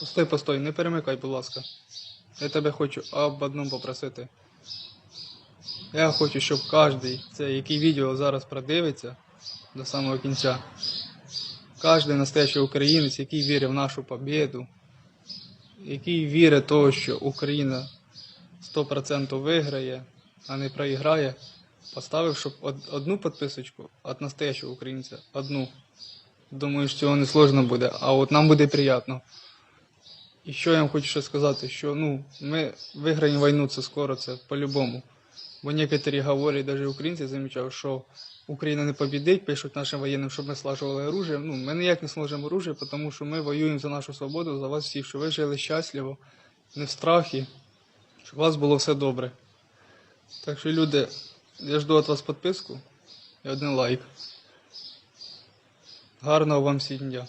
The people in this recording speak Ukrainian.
Постой, постой, не перемикай, будь ласка. Я тебе хочу об одному попросити. Я хочу, щоб кожен, це який відео зараз продивиться до самого кінця. Кожен настоящий українець, який вірить в нашу побіду, який вірить в того, що Україна 100% виграє, а не проіграє, поставив, щоб одну підписочку від настоящого українця, одну. Думаю, що цього не сложно буде, а от нам буде приємно. І що я вам хочу ще сказати, що ну, ми виграємо війну це скоро, це по-любому. Бо некоторі говорять, навіть українці замічав, що Україна не побідить, пишуть нашим воєнним, щоб ми слажували оружие. Ну, ми ніяк не сложимо оружие, тому що ми воюємо за нашу свободу, за вас всіх, щоб ви жили щасливо, не в страхі, щоб у вас було все добре. Так що, люди, я жду від вас підписку і один лайк. Гарного вам всім дня.